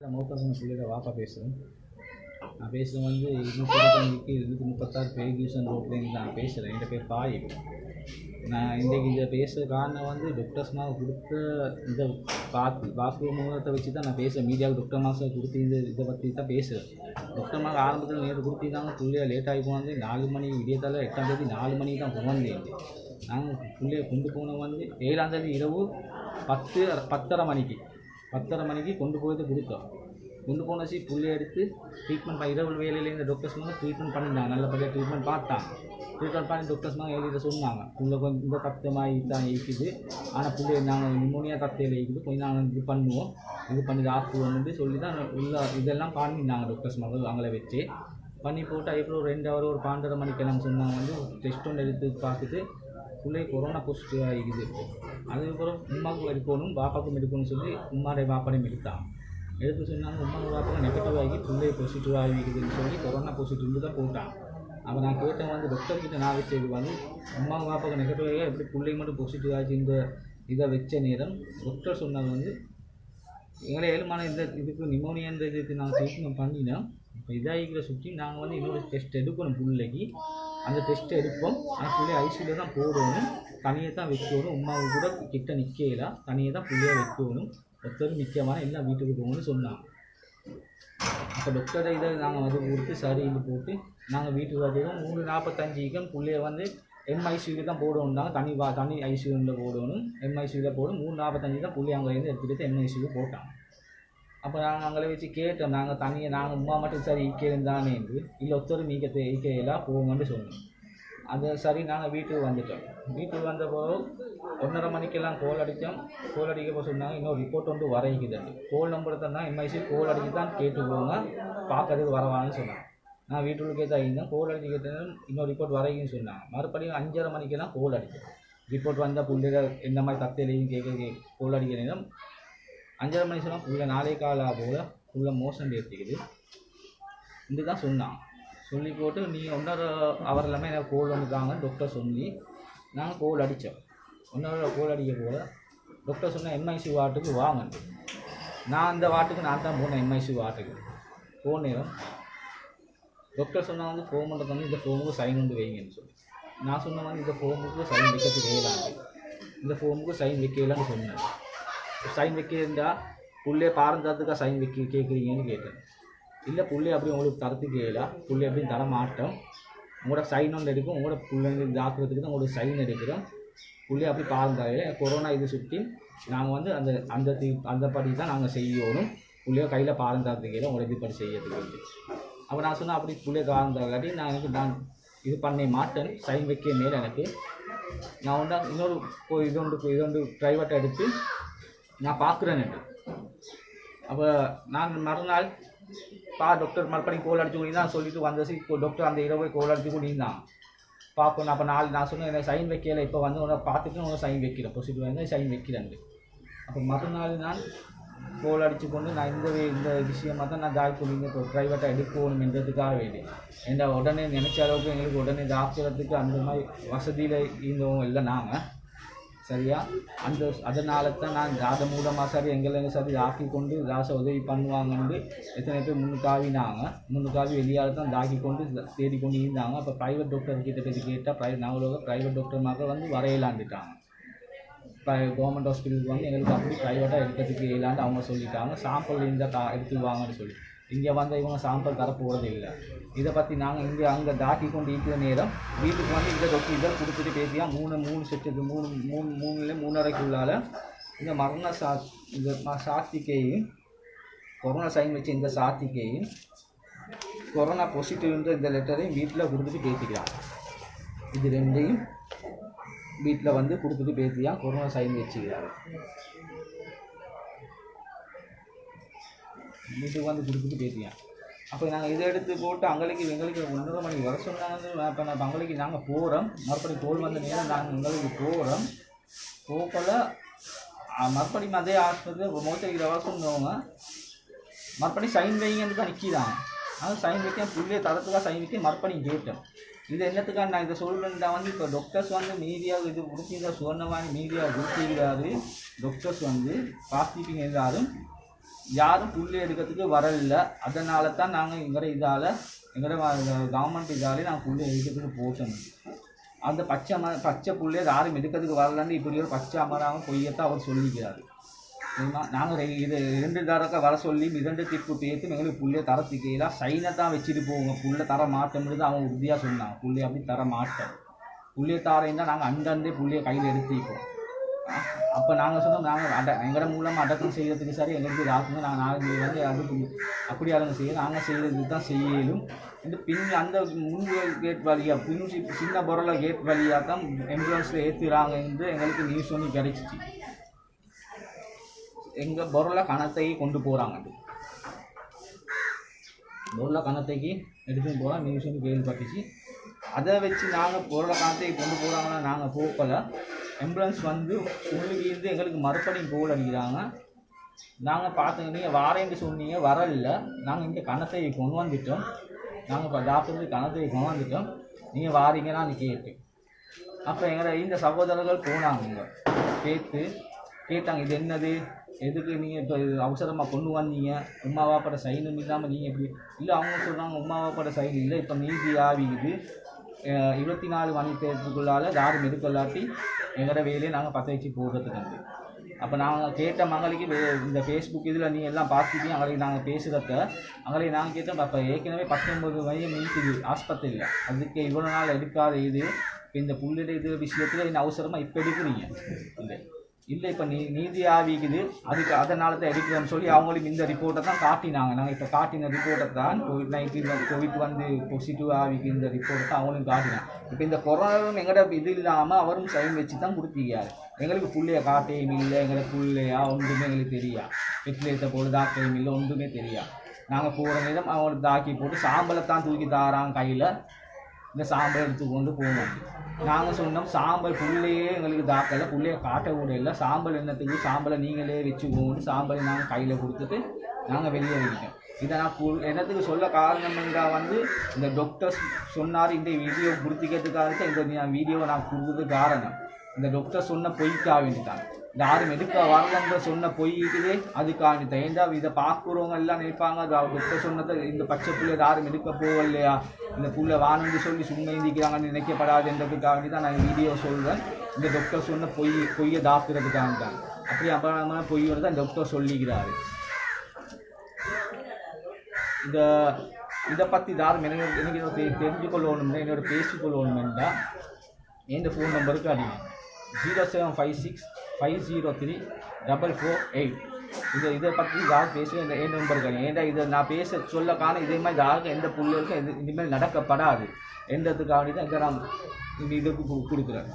மோப்பரசன் பிள்ளையோட வாப்பா பேசுகிறேன் நான் பேசுகிறது வந்து இருநூத்தி இருநூற்றி முப்பத்தாறு பெரிகியூசன் ரோட்லேருந்து நான் பேசுகிறேன் என் பேர். பாய் நான் இன்றைக்கி இதை பேசுகிற காரணம் வந்து டாக்டர்ஸ் மாவு கொடுத்த இந்த பாத் பாத்ரூம் மூலத்தை வச்சு தான் நான் பேசுகிறேன் மீடியாவுக்கு டாக்டர் மாதம் கொடுத்து இந்த இதை பற்றி தான் பேசுகிறேன் டாக்டர் மாதம் ஆரம்பத்தில் நேற்று கொடுத்திருந்தாங்க பிள்ளைய லேட் ஆகி போனது நாலு மணி விடியத்தால் எட்டாம் தேதி நாலு மணிக்கு தான் போனேன் நாங்கள் பிள்ளைய கொண்டு போன வந்து ஏழாம் தேதி இரவு பத்து பத்தரை மணிக்கு. பத்தரை மணிக்கு கொண்டு போயிட்டு கொடுத்தோம். கொண்டு போனச்சு புள்ளி எடுத்து ட்ரீட்மெண்ட் பண்ண இரவு வேலையில் இந்த டாக்டர்ஸ் வந்து ட்ரீட்மெண்ட் பண்ணியிருந்தாங்க நல்லபடியாக ட்ரீட்மெண்ட் பார்த்தாங்க. ட்ரீட்மெண்ட் பண்ணி டாக்டர்ஸ் மாதிரி எழுதிட்டு சொன்னாங்க. உள்ள கொஞ்சம் இந்த தத்தமாக தான் இருக்குது. ஆனால் புள்ளி நாங்கள் நிமோனியா தத்தையில் இருக்குது. கொஞ்சம் நாங்கள் இது பண்ணுவோம். இது பண்ணி ஆக்குவோம்னு சொல்லி தான் உள்ள இதெல்லாம் பண்ணியிருந்தாங்க டாக்டர்ஸ் மாதிரி அவங்கள வச்சு. பண்ணி போட்டு அதுக்கப்புறம் ஒரு ரெண்டு ஹவர் ஒரு பன்னெண்டரை மணிக்கெல்லாம் சொன்னாங்க வந்து டெஸ்ட் ஒன்று எடுத்து பார்த்துட்டு பிள்ளை கொரோனா பாசிட்டிவ் ஆகிக்குது அதுக்கப்புறம் உமாவுக்கு எடுக்கணும் பாப்பாக்கும் எடுக்கணும்னு சொல்லி உமாடைய பாப்பாடையும் எடுத்தான் எடுத்து சொன்னாங்க உமாவுக்கு பாப்பாவுக்கு நெகட்டிவ் ஆகி பிள்ளை பாசிட்டிவ் ஆகிக்குதுன்னு சொல்லி கொரோனா பாசிட்டிவ் தான் போட்டான். அப்போ நான் கேட்டேன் வந்து டாக்டர் கிட்ட நான் வச்சு வந்து உமா பாப்பாவுக்கு நெகட்டிவ் ஆகி எப்படி பிள்ளைங்க மட்டும் பாசிட்டிவ் ஆச்சு இந்த இதை வச்ச நேரம்? டாக்டர் சொன்னது வந்து எங்களை ஏழுமான இந்த இதுக்கு நிமோனியான்ற இதுக்கு நாங்கள் ட்ரீட்மெண்ட் பண்ணினோம். இப்போ இதாகிக்கிற சுற்றி நாங்கள் வந்து இன்னொரு டெஸ்ட் எடுக்கணும் பிள்ளைக்கு. அந்த டெஸ்ட் எடுப்போம். ஆனால் பிள்ளையை ஐசியூவில் தான் போடணும். தனியாக தான் வைக்கணும். உமாவை கூட கிட்ட நிற்கல தனியாக தான் பிள்ளையாக வைக்கணும். ஒருத்தர் நிற்கமான எல்லாம் வீட்டுக்கு போகணும்னு சொன்னாங்க. அப்போ டாக்டரை இதை நாங்கள் வந்து கொடுத்து சரின்னு போட்டு நாங்கள் வீட்டுக்கு வரதும் மூணு நாற்பத்தஞ்சுக்கும் பிள்ளைய வந்து எம்ஐசியூக்கு தான் போடணும்னாங்க. தனி வா தனி ஐசியூவில் போடணும். எம்ஐசியூவில் போடணும் மூணு நாற்பத்தஞ்சு தான் புள்ளி அங்கேருந்து எடுத்துகிட்டு எம்ஐசியூக்கு போட்டாங்க. அப்போ நாங்கள் அங்கே வச்சு கேட்டோம். நாங்கள் தனியாக நாங்கள் உமா மட்டும் சரி ஈக்கேன்னு தானே இல்லை ஒருத்தர் நீக்க இக்கையெல்லாம் போங்கன்னு சொன்னோம். அது சரி நாங்கள் வீட்டுக்கு வந்துட்டோம். வீட்டுக்கு வந்தப்போ ஒன்றரை மணிக்கெல்லாம் கோல் அடித்தோம். கோல் அடிக்க போக சொன்னாங்க இன்னொரு ரிப்போர்ட் வந்து வரைக்குது கோல் நம்பர் தான் எம்ஐசி கோல் அடிச்சு தான் கேட்டு போங்க பார்க்கறதுக்கு வரவான்னு சொன்னாங்க. நான் வீட்டுக்குள்ளே தான் இருந்தேன் கோல் அடித்து கேட்டேன் இன்னொரு ரிப்போர்ட் வரைக்குன்னு சொன்னாங்க. மறுபடியும் அஞ்சரை மணிக்கெல்லாம் கோல் அடித்தோம். ரிப்போர்ட் வந்தால் பிள்ளைகள் என்ன மாதிரி தத்தையிலையும் கேட்க கோல் அடிக்க நேரம் அஞ்சரை மணி சொன்னால் உள்ள நாளை காலா போல் உள்ள மோசம் ஏற்றிக்குது இது தான் சொன்னான். சொல்லி போட்டு நீ ஒன்றரை அவர் எல்லாமே எனக்கு கோல் வந்துட்டாங்க டாக்டர் சொல்லி நாங்கள் கோல் அடித்தோம் ஒன்றரை கோல் அடிக்க போல டாக்டர் சொன்னால் எம்ஐசி வார்டுக்கு வாங்க. நான் அந்த வார்டுக்கு நான் தான் போனேன் எம்ஐசி வார்டுக்கு. போனேன் டாக்டர் சொன்னால் வந்து ஃபோன் பண்ணுறது வந்து இந்த ஃபோமுக்கு சைன் வந்து வைங்கன்னு சொல்லி. நான் சொன்ன மாதிரி இந்த ஃபோமுக்கு சைன் வைக்கிறதுக்கு வைக்கலான்னு இந்த ஃபோமுக்கு சைன் வைக்கலான்னு சொன்னேன். சைன் வைக்கிறதா புள்ளைய பாரந்தரத்துக்காக சைன் வைக்க கேட்குறீங்கன்னு கேட்டேன். இல்லை புள்ளை அப்படி உங்களுக்கு தரத்துக்கு கேட்கல புள்ளை அப்படின்னு தர மாட்டோம். உங்களோட சைன் ஒன்று எடுக்கும். உங்களோட பிள்ளைங்க தாக்குறதுக்கு தான் உங்களுக்கு சைன் எடுக்கிறோம். புள்ளைய அப்படி பாருந்தாங்க கொரோனா இது சுற்றி நாங்கள் வந்து அந்த அந்த தி அந்த படி தான் நாங்கள் செய்யணும். புள்ளையோ கையில் பாரந்தரத்துக்கு உங்களை இது படி செய்யறதுக்கு அப்போ நான் சொன்னேன் அப்படி புள்ளைய பாரந்தாட்டி நான் எனக்கு நான் இது பண்ண மாட்டேன். சைன் வைக்க மேலே எனக்கு. நான் வந்து இன்னொரு இது ஒன்று இது ஒன்று ப்ரைவேட்டாக எடுத்து நான் பார்க்குறேன் அப்போ நான் மறுநாள் பா டாக்டர் மறுபடியும் கோல் அடிச்சு கொண்டு தான் சொல்லிட்டு வந்தசி இப்போ டாக்டர் அந்த இரவு கோல் அடிச்சு கொண்டு பார்ப்போம் அப்போ நாலு நான் சொன்னேன் எனக்கு சைன் வைக்கல இப்போ வந்து உன்னை பார்த்துட்டு உன்னை சைன் வைக்கிறேன் பொசிட்டிவ் வந்து சைன் வைக்கிறேன் அப்போ மறுநாள் நான் கோல் அடித்து கொண்டு நான் இந்த இந்த விஷயமாக தான் நான் ஜாய் பண்ணி இப்போ ப்ரைவேட்டாக எடுக்கணும் என்றதுக்காக வேண்டி. ஏன்னா உடனே நினச்ச அளவுக்கு எங்களுக்கு உடனே டாக்டரத்துக்கு அந்த மாதிரி வசதியில் இருந்தவங்க இல்லை நாங்கள் சரியா? அந்த அதனால தான் நான் ஜாத மூலமாக சரி எங்களை சரி தாக்கி கொண்டு ராச உதவி பண்ணுவாங்கன்னு எத்தனை பேர் முன்னுக்காவினாங்க. முன்னுக்காவி வெளியால் தான் தாக்கி கொண்டு தேடி கொண்டு இருந்தாங்க. அப்போ ப்ரைவேட் டாக்டர் கிட்ட பேசி கேட்டால் ப்ரை நாங்களோட ப்ரைவேட் டாக்டர் மக்கள் வந்து வரையலாண்டுட்டாங்க கவர்மெண்ட் ஹாஸ்பிட்டலுக்கு வந்து எங்களுக்கு அப்படி ப்ரைவேட்டாக எடுக்கிறதுக்கு இல்லாண்டு அவங்க சொல்லிட்டாங்க. சாம்பிள் இருந்தால் கா எடுத்துக்குவாங்கன்னு வாங்கன்னு சொல்லி. இங்கே வந்த இவங்க சாம்பல் தர போகிறது இல்லை. இதை பற்றி நாங்கள் இங்கே அங்கே தாக்கி கொண்டு இருக்கிற நேரம் வீட்டுக்கு வந்து இதை தொட்டி இதை கொடுத்துட்டு பேசியா மூணு மூணு செட்டுக்கு மூணு மூணு மூணுல மூணரைக்குள்ளால் இந்த மரண சா இந்த ம- சாத்திக்கையும் கொரோனா சைன் வச்ச இந்த சாத்திக்கையும் கொரோனா பாசிட்டிவ்ன்ற இந்த லெட்டரையும் வீட்டில் கொடுத்துட்டு பேசிக்கலாம். இது ரெண்டையும் வீட்டில் வந்து கொடுத்துட்டு பேசியா கொரோனா சைன் வச்சுக்கிறாரு. வீட்டுக்கு வந்து கொடுத்துட்டு பேசியா அப்போ நாங்கள் இதை எடுத்து போட்டு அங்களுக்கு எங்களுக்கு ஒன்றரை மணிக்கு வர சொன்னாங்க இப்போ நான் அங்களுக்கு நாங்கள் போகிறோம் மறுபடி தோல் வந்த நேரம் நாங்கள் எங்களுக்கு போகிறோம் போகல. மறுபடியும் அதே ஆஸ்பத்திரி மூத்தரிக்கிற வர சொன்னவங்க மறுபடியும் சைன் வைங்கன்னு தான் நிற்கிறாங்க அது சைன் வைக்க புள்ளிய தரத்துக்காக சைன் வைக்க மறுபடியும் கேட்டேன் இது என்னத்துக்காக நான் இதை சொல்கிறேன் வந்து இப்போ டாக்டர்ஸ் வந்து மீடியா இது கொடுத்தீங்க சொன்னவாணி மீடியா கொடுத்துருக்காரு டாக்டர்ஸ் வந்து பாசிட்டிவ் இருந்தாலும் யாரும் புள்ளி எடுக்கிறதுக்கு வரல அதனால தான் நாங்கள் எங்களோட இதால் எங்களோட கவர்மெண்ட் இதாலே நாங்கள் புள்ளி எடுக்கிறதுக்கு போட்டோம். அந்த பச்சை ம பச்சை புள்ளியை யாரும் எடுக்கிறதுக்கு வரலன்னு இப்படி ஒரு பச்சை அமராமல் பொய்யத்தான் அவர் சொல்லிக்கிறார். நாங்கள் இது ரெண்டு தரக்க வர சொல்லி இரண்டு திப்பு பேத்து எங்களுக்கு புள்ளிய தர சைனை தான் வச்சுட்டு போவோங்க புள்ள தர மாட்டோம்னு அவன் உறுதியாக சொன்னான். புள்ளைய அப்படி தர மாட்டோம். புள்ளிய தாரையும் தான் நாங்கள் அண்டண்டே புள்ளைய கையில் எடுத்துப்போம் அப்போ நாங்கள் சொன்னோம் நாங்கள் அட எங்களோட மூலமாக அடக்கம் செய்கிறதுக்கு சரி எங்களுக்கு ஆக்குங்க நாங்கள் நாலஞ்சு வந்து அது அப்படி அவங்க செய்ய நாங்கள் செய்கிறதுக்கு தான் செய்யலும். இந்த பின் அந்த முன் கேட் வழியாக பின் சின்ன பொருளை கேட் வழியாக தான் எம்புலன்ஸில் ஏற்றுறாங்க என்று எங்களுக்கு நியூஸ் ஒன்று கிடைச்சிச்சு. எங்கள் பொருளை கணத்தையே கொண்டு போகிறாங்க பொருளை கணத்தைக்கு எடுத்துன்னு போகிறோம் நியூஸ் ஒன்று கேள்விப்பட்டுச்சு. அதை வச்சு நாங்கள் பொருளை கணத்தைக்கு கொண்டு போகிறாங்கன்னா நாங்கள் போகல. ஆம்புலன்ஸ் வந்து உள்ளுக்கு இருந்து எங்களுக்கு மறுபடியும் கோல் அடிக்கிறாங்க நாங்கள் பார்த்துங்க நீங்கள் வாரேன்னு சொன்னீங்க வரல. நாங்கள் இங்கே கணத்தை கொண்டு வந்துட்டோம். நாங்கள் இப்போ டாக்டருக்கு கணத்தை கொண்டு வந்துட்டோம். நீங்கள் வாரீங்கன்னு கேட்டு. அப்போ எங்களை இந்த சகோதரர்கள் போனாங்க இங்கே. கேட்டு கேட்டாங்க இது என்னது? எதுக்கு நீங்கள் இப்போ இது அவசரமாக கொண்டு வந்தீங்க? உமா சைனும் இல்லாமல் நீங்கள் எப்படி இல்லை அவங்க சொல்கிறாங்க உமா வாப்பட சைன் இல்லை. இப்போ நீதி ஆவிக்குது. இருபத்தி நாலு மணி தேர்வுக்குள்ளால் யாரும் எடுக்கலாட்டி எங்களோட வேலையை நாங்கள் பற்ற வச்சு போடுறதுக்கு அப்போ நாங்கள் கேட்ட மகளுக்கு இந்த ஃபேஸ்புக் இதில் நீ எல்லாம் பார்த்துட்டு அவங்களுக்கு நாங்கள் பேசுகிறத அவங்களுக்கு நாங்கள் கேட்டோம் அப்போ ஏற்கனவே பத்தொன்பது வயது மீட்டுது ஆஸ்பத்திரியில். அதுக்கு இவ்வளோ நாள் எடுக்காத இது இப்போ இந்த புள்ளிட இது விஷயத்தில் என்ன அவசரமாக இப்போ எடுக்கிறீங்க? இல்லை இல்லை இப்போ நீ நீதி ஆவிக்குது. அதுக்கு அதனால தான் எடுக்கிறோம்னு சொல்லி அவங்களுக்கு இந்த ரிப்போர்ட்டை தான் காட்டினாங்க. நாங்கள் இப்போ காட்டின ரிப்போர்ட்டை தான் கோவிட் நைன்டீன் கோவிட் வந்து பாசிட்டிவ் ஆவிக்கு இந்த ரிப்போர்ட்டை தான் அவங்களும் காட்டினாங்க. இப்போ இந்த கொரோனாவும் எங்கட இது இல்லாமல் அவரும் சைன் வச்சு தான் கொடுத்தீங்க எங்களுக்கு பிள்ளைய காட்டையும் இல்லை எங்களுக்கு பிள்ளையா ஒன்றுமே எங்களுக்கு தெரியா. வெட்டிலேத்த போட்டு தாக்கையும் இல்லை ஒன்றுமே தெரியா. நாங்கள் போகிற நேரம் அவங்களுக்கு தாக்கி போட்டு சாம்பலை தான் தூக்கி தாராங்க கையில். இந்த சாம்பல் எடுத்து கொண்டு நாங்கள் சொன்னோம் சாம்பல் புள்ளையே எங்களுக்கு தாக்கல. புள்ளைய காட்ட கூட இல்லை. சாம்பல் என்னத்துக்கு? சாம்பலை நீங்களே வச்சுக்கோன்னு சாம்பலை நாங்கள் கையில் கொடுத்துட்டு நாங்கள் வெளியே வைக்கிட்டோம் இதை நான் புல் என்னத்துக்கு சொல்ல காரணம் என்றால் வந்து இந்த டாக்டர்ஸ் சொன்னார் இந்த வீடியோ கொடுத்துக்கிறதுக்காக இந்த வீடியோவை நான் கொடுத்தது காரணம். இந்த டாக்டர் சொன்ன பொய்க்காக வேண்டிதான். யாரும் எடுக்க வரலன்ற சொன்ன பொய் இருக்குது அதுக்காக வேண்டிதான். ஏன்டா இதை பார்க்குறவங்க எல்லாம் நினைப்பாங்க? அது அவர் டாக்டர் சொன்னதை இந்த பச்சை பிள்ளை யாரும் எடுக்க போகலையா? இந்த புள்ளை வானம்னு சொல்லி சும்மா இந்திக்கிறாங்கன்னு நினைக்கப்படாதுன்றதுக்காக வேண்டி தான் நான் வீடியோ சொல்கிறேன் இந்த டாக்டர் சொன்ன பொய் பொய்யை தாக்குறதுக்காக தான் அப்படி அபாரமான பொய் வந்து டாக்டர் சொல்லிக்கிறாரு. இந்த இதை பற்றி யாரும் எனக்கு எனக்கு இதை தெ- தெரிஞ்சுக்கொள்ளணும்னா என்னோட பேசிக்கொள்ளணும்னா என் ஃபோன் நம்பருக்கு அடிங்க. Zero seven five six five zero three double four eight இதை இதை பற்றி யார் பேசுவேன் இந்த என் நம்பர்கள் ஏன்டா இதை நான் பேச சொல்ல காண இதே மாதிரி யாருக்கும் எந்த புள்ளைகளுக்கும் இது இனிமேல் நடக்கப்படாது. என்றதுக்காக தான் இதை நான் இந்த இதுக்கு கொடுக்குறேன்.